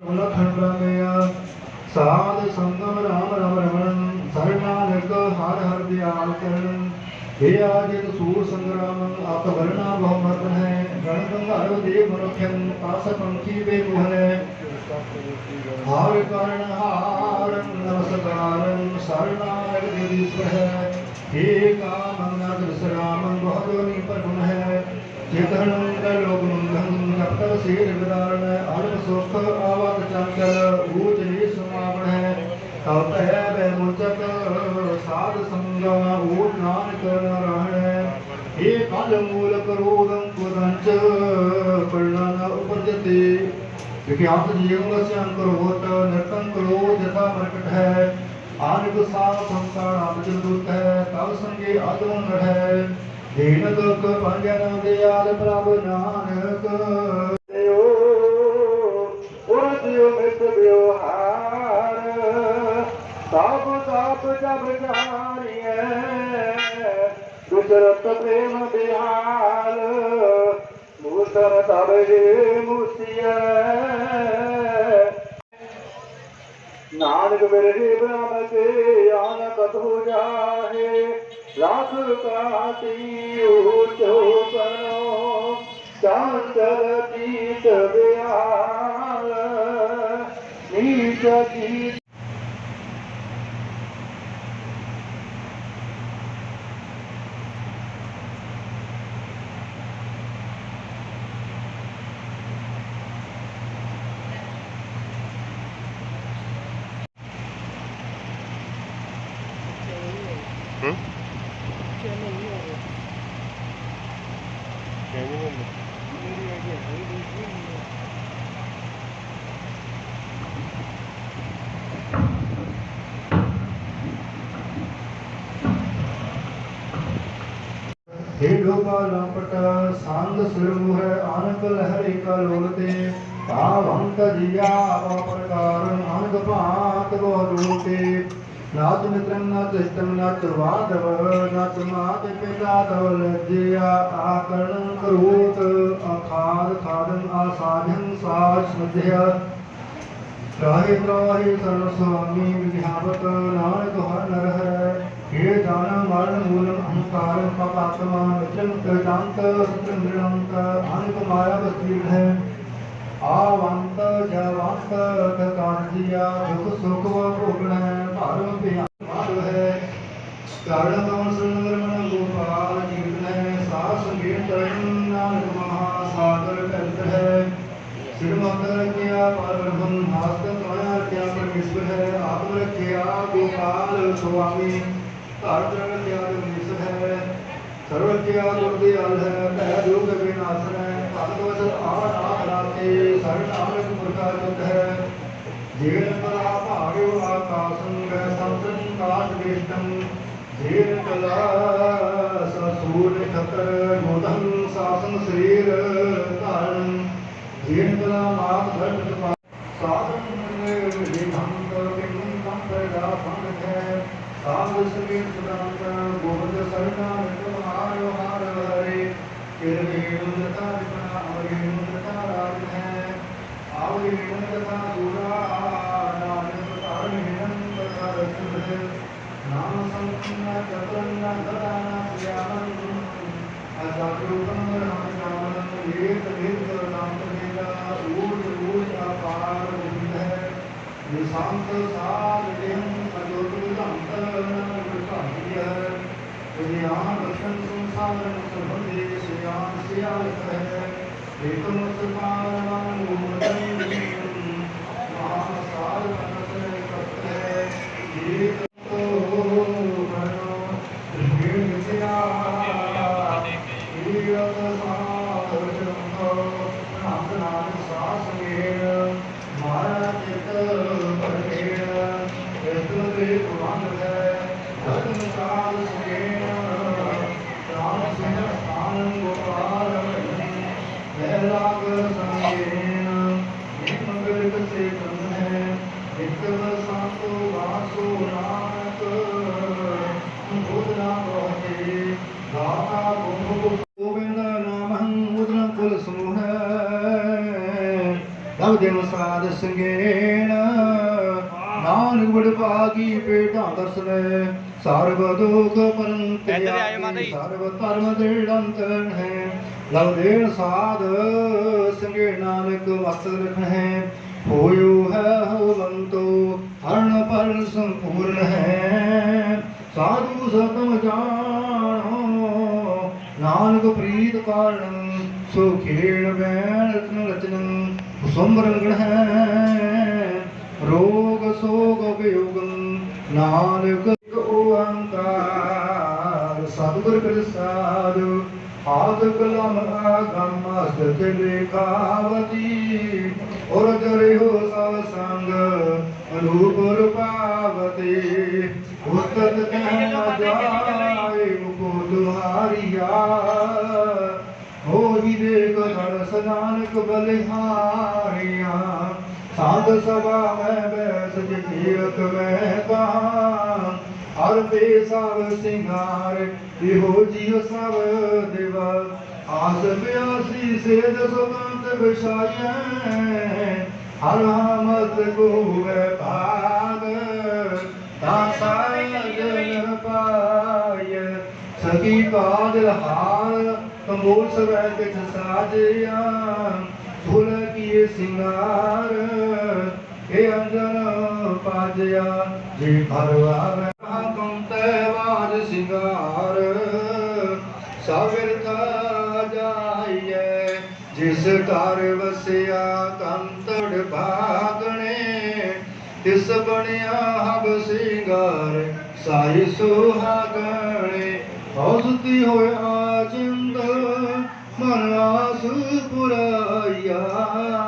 ਲਖਨ ਰਮਿਆ ਸਾਧ ਸੰਗਮ ਰਾਮ ਰਮ ਰਮਣ ਸਰਨਾਨਕ ਹਰ ਹਰ ਦਿਆਲ ਕਰਨ हे ਆਜਿਤ ਸੂਰ ਸੰਗਰਾਮ, ਆਪ ਵਰਨਾ ਬਹੁ ਮਰਨ ਹੈ। ਗਣ ਗੰਧਾਰ ਦੇਵ ਮਨੁਖਨ ਆਸ ਪੰਖੀ ਵੇ ਮੁਹਨ ਹਾਰ ਕਰਨ ਹਾਰਨ ਨਮਸਕਾਰਨ ਸਰਨਾਨਕ ਦੇਵੀਸ਼ਵਰ ਹੈ। हे ਕਾਮੰ ਨਰ ਵਿਸਰਾਮੰ ਬਹੁ ਜੋਨੀ ਪਰਮ ਹੈ। ਚੇਤਨ ਮੰਗਲ ਕਲ ਮੂਲ ਕਰੋਦੰ ਕੁਦੰਚ ਪਰਣਨ ਉਪਜਤੇ ਵਿਖਿਆਤ ਜੀਵਨ ਵਸਿਆਨ ਕਰੋਤ ਨਿਰਤੰ ਕਰੋ ਜਥਾ ਪ੍ਰਕਟ ਹੈ। ਆਨਿਕ ਸਾਧ ਸੰਸਾਰ ਆਪ ਦੁਤ ਹੈ ਤਬ ਸੰਗੇ ਆਦਮ ਹੈ ਦੀਨ ਦੁਖ ਪੰਜਨ ਦਿਆਲ ਪ੍ਰਭ ਨਾਨਕ। ਦਿਓ ਉਰਦਿਓ ਮਿਤ ਵਿਵਹਾਰ। ਸਭ ਸਭ ਪ੍ਰੇਮ ਬਿਹਾਲ ਮੂਤਰ ਤਬ ਜੇ ਨਾਨਕ ਬਿਰਹੇ ਬ੍ਰਹਮ ਤੇ ਆਨ ਕਤਹੁ ਜਾਹੇ, ਲੱਖ ਕਾਤੀ ਊਚੋ ਕਰੋ ਚਾਂਚਲ ਕੀਤ ਬਿਆਲ ਨੀਚ ਕੀ ਹੂੰ ਰੂਪਾ ਲੰਪਟ ਸੰਗ ਸੁਰਮੁਹ ਆਨਕ ਲਹਿ ਕਾ ਲੋਲਤੇ ਭਾਵੰਤ ਜਿਆ ਆਵਾ ਪ੍ਰਕਾਰ ਅਨਗ ਭਾਤ ਬੋ ਰੂਪੇ ਨਾਤ ਮਿਤਰੰ ਨਾ ਤਿਸ਼ਤੰ ਨਾ ਤੁਰਵਾਦਵ ਨਾ ਤੁਮਾਤ ਪਿਤਾ ਦਵਲ ਜਿਆ ਆਕਰਣ ਕਰੂਤ, ਅਖਾਰ ਖਾਦੰ ਆਸਾਧੰ ਸਾਜ ਮਧਿਆ ਰਾਹੇ ਰਾਹੇ ਸਰਸਵਾਮੀ ਵਿਹਾਵਤ ਨਾਨਕ ਹਰ ਨਰ ਹੈ हे ਦਾਨ ਮਰਨ ਮੂਲਮ ਅਹੰਕਾਰ ਪਾਪਾਤਮਾ ਮਿਤ੍ਰੰ ਕਰਤਾੰਤ ਸਤ੍ਰੰ ਦ੍ਰਿੜੰਤ ਅਨਕ ਮਾਇਆ ਬਸਤੀ ਹੈ। ਆਵੰਤ ਜਵੰਤ ਕਕਾਨ ਜੀਆ ਦੁਖ ਸੁਖ ਵਾ ਭੋਗਣ ਹੈ, ਭਾਰਮ ਪਿਆ ਮਾਰ ਹੈ। ਕਾਰਨ ਕਮਲ ਸੁੰਦਰ ਮਨ ਗੋਪਾਲ, ਜੀਵਨ ਹੈ ਸਾਸ ਸੰਗੀਤ ਤਰਨ ਨਾਨਕ ਮਹਾ ਸਾਗਰ ਕਰਤ ਹੈ ਸਿਰ ਮੰਦਰ ਰਖਿਆ ਪਰ ਬ੍ਰਹਮ ਹਾਸਤ ਕਾਇਆ ਰਖਿਆ ਪਰਮੇਸ਼ਵਰ ਹੈ ਆਤਮ ਰਖਿਆ ਗੋਪਾਲ ਸੁਆਮੀ ਧਰਤ ਰਖਿਆ ਜਗਦੀਸ਼ ਹੈ ਸਰਵ ਰਖਿਆ ਗੁਰਦਿਆਲ ਹੈ ਭੈ ਦੁਖ ਵਿਨਾਸ਼ਨ ਹੈ ਭਗਵਤ ਆਰ ਆਖ ਰਾਤੇ ਸਰਣ ਨਾਨਕ ਮੁਰਖਾ ਚੁੱਕ ਹੈ। ਜੀਵਨ ਪਰਾ ਭਾਗਿਓ ਆਕਾਸੰ ਗੈ ਸੰਤਨ ਕਾਟ ਵਿਸ਼ਟੰ ਜੀਵਨ ਕਲਾ ਸਸੂਰ ਖਤਰ ਗੋਧੰ ਸਾਸਨ ਸਰੀਰ ਧਾਰਨ ਜੀਵਨ ਕਲਾ ਮਾਤ ਧਰਮ ਕਪਾ ਸਾਧਨ ਨਿਰਵਿਘਨ ਭੰਗ ਕਿੰਨ ਕੰਪਰ ਦਾ ਭੰਗ ਹੈ। ਸਾਧ ਸਰੀਰ ਸੁਦਾਨ ਗੋਬਿੰਦ ਸਰਨਾ ਨਿਤਮਾਰ ਹਾਰ ਹਰੇ ਕਿਰਨੇ ਮੁੰਦਤਾ ਵਿਪਨਾ ਅਮਰੀ ਮੁੰਦਤਾ ਰਾਜ ਹੈ ਆਵਰੀ ਮੁੰਦਤਾ ਦੂਰਾ ਨਾਨਕ ਤਾਰਨ ਹਿਰਨ ਤਥਾ ਰਸੁਧ ਹੈ ਨਾਮ ਸੰਕਨ ਜਤਨ ਦਦਾਨਾ ਸਿਆਮਨ ਅਜਾਗਰੂ ਕੰਦਰ ਹਮ ਜਾਮਨ ਏਕ ਨਿਰਗ ਨਾਮ ਤੇਰਾ ਊਜ ਊਜ ਅਪਾਰ ਵਿਦ ਹੈ ਨਿਸ਼ਾਂਤ ਸਾਧ ਦੇਨ ਅਜੋਤ ਵਿਧੰਤ ਨਾਨਕ ਭਾਗੀ ਹੈ ਵਿਦਿਆਨ ਦਰਸ਼ਨ ਸੰਸਾਰਨ ਸੰਬੰਧੇ ਸਿਆਨ ਸਿਆਲਤ ਹੈ ਏਕ ਮੁਸਲਮਾਨ ਮਨ ਮੂਰਤਿ ਦਿਨ ਸਾਧ ਸੰਗੇਣ ਨਾਨਕ ਬੜ ਭਾਗੀ ਪੇਟਾ ਦਰਸਨ ਸਰਬ ਦੁਖ ਪਰੰ ਤਿਆਗੀ ਸਰਬ ਧਰਮ ਦੇੜੰਤਨ ਹੈ ਲਵ ਦੇਣ ਸਾਧ ਸੰਗੇ ਨਾਨਕ ਵਸ ਰਖੈ ਹੋਇਓ ਹੈ ਹੋਵੰਤੋ ਹਰਨ ਪਰ ਸੰਪੂਰਨ ਹੈ ਸਾਧੂ ਸਤਮ ਜਾਣ ਨਾਨਕ ਪ੍ਰੀਤ ਕਾਰਨ ਸੋ ਖੇੜ ਬੈਣ ਰਤਨ ਰਚਨ ਸੁਮ ਰੰਗਣ ਰੋਗ ਸੋਗ ਵਿਯੋਗਨ ਨਾਨਕ ਓੰਕਾਰ। ਸਤਿਗੁਰ ਪ੍ਰਸਾਦ ਆਦ ਕਲਮ ਆਗਮ ਅਸਤ ਲੇਖਾਵਤੀ ਔਰ ਜਰੇ ਹੋ ਸਭ ਸੰਗ, ਅਨੂਪ ਨਾਨਕ ਬਲਿਹਾਰੀਆ ਸਾਧ ਸਭਾ ਮੈਂ ਬੈਸ ਜੀਵਤ ਮੈਂ ਕਹਾ ਹਰ ਤੇ ਸਭ ਸਿੰਗਾਰ, ਇਹੋ ਜੀਵ ਸਭ ਦੇਵ। ਆਸ ਬਿਆਸੀ ਸੇਧ ਸੁਗੰਧ ਵਿਛਾਈਐ, ਹਰ ਹਮਤ ਗੋਵੇ ਭਾਗ। ਦਾਸਾ ਜਨ ਪਾਇ ਸਕੀ ਕਾਦਲ ਹਾਰ ਕੰਬੋਲ ਸਵੈ ਕਿਛ ਸਾਜਿਆ। ਫੁੱਲ ਕੀਏ ਸਿੰਗਾਰ। ਇਹ ਅੰਜਨ ਪਾਜਿਆ ਜੇ ਘਰ ਆਵੇ ਕੰਤੇ ਬਾਜ ਸਿੰਗਾਰ। ਸਵਿਰਥਾ ਜਾਈਏ, ਜਿਸ ਘਰ ਵਸਿਆ ਕੰਤੜ ਭਾਗਣੇ, ਤਿਸ ਬਣਿਆ ਹਬ ਸਿੰਗਾਰ, ਸਾਈ ਸੁਹਾਗਣੇ। ਹੌਸਤੀ ਹੋਇਆ ਜਿੰਦ, ਮਨ ਆਸ ਪੁਰਾਇਆ ਹਰ